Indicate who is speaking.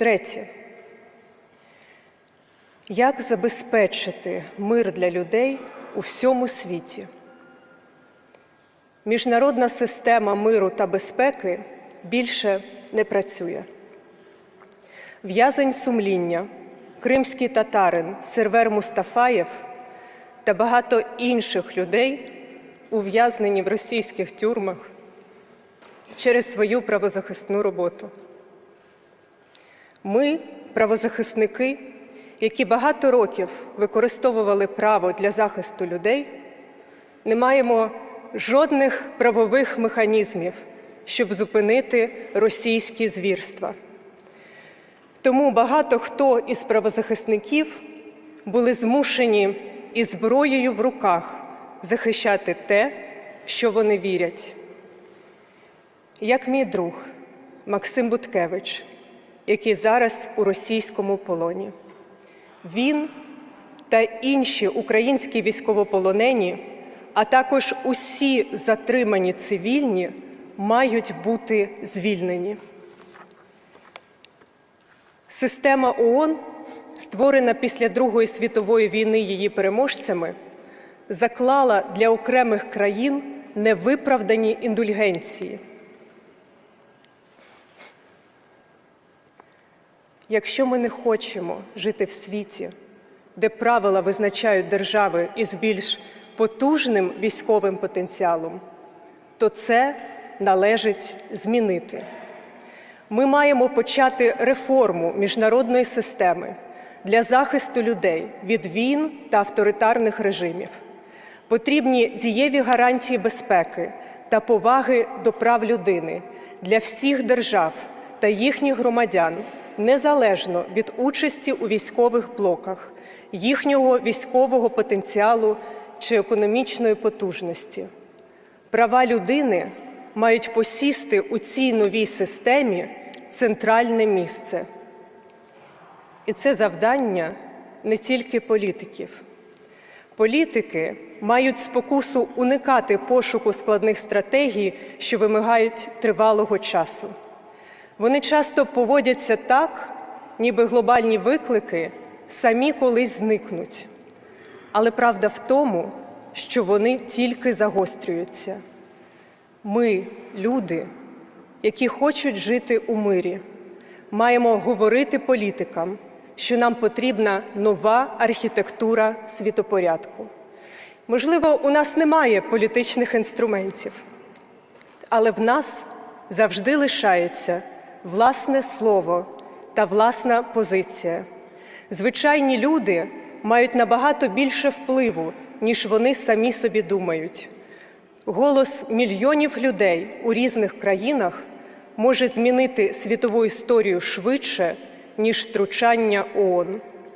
Speaker 1: Третє. Як забезпечити мир для людей у всьому світі? Міжнародна система миру та безпеки більше не працює. В'язень сумління, кримський татарин Сервер Мустафаєв та багато інших людей ув'язнені в російських тюрмах через свою правозахисну роботу. Ми, правозахисники, які багато років використовували право для захисту людей, не маємо жодних правових механізмів, щоб зупинити російські звірства. Тому багато хто із правозахисників були змушені із зброєю в руках захищати те, в що вони вірять. Як мій друг Максим Буткевич, який зараз у російському полоні. Він та інші українські військовополонені, а також усі затримані цивільні, мають бути звільнені. Система ООН, створена після Другої світової війни її переможцями, заклала для окремих країн невиправдані індульгенції. Якщо ми не хочемо жити в світі, де правила визначають держави із більш потужним військовим потенціалом, то це належить змінити. Ми маємо почати реформу міжнародної системи для захисту людей від війн та авторитарних режимів. Потрібні дієві гарантії безпеки та поваги до прав людини для всіх держав та їхніх громадян незалежно від участі у військових блоках, їхнього військового потенціалу чи економічної потужності. Права людини мають посісти у цій новій системі центральне місце. І це завдання не тільки політиків. Політики мають спокусу уникати пошуку складних стратегій, що вимагають тривалого часу. Вони часто поводяться так, ніби глобальні виклики самі колись зникнуть. Але правда в тому, що вони тільки загострюються. Ми, люди, які хочуть жити у мирі, маємо говорити політикам, що нам потрібна нова архітектура світопорядку. Можливо, у нас немає політичних інструментів, але в нас завжди лишається власне слово та власна позиція. Звичайні люди мають набагато більше впливу, ніж вони самі собі думають. Голос мільйонів людей у різних країнах може змінити світову історію швидше, ніж втручання ООН.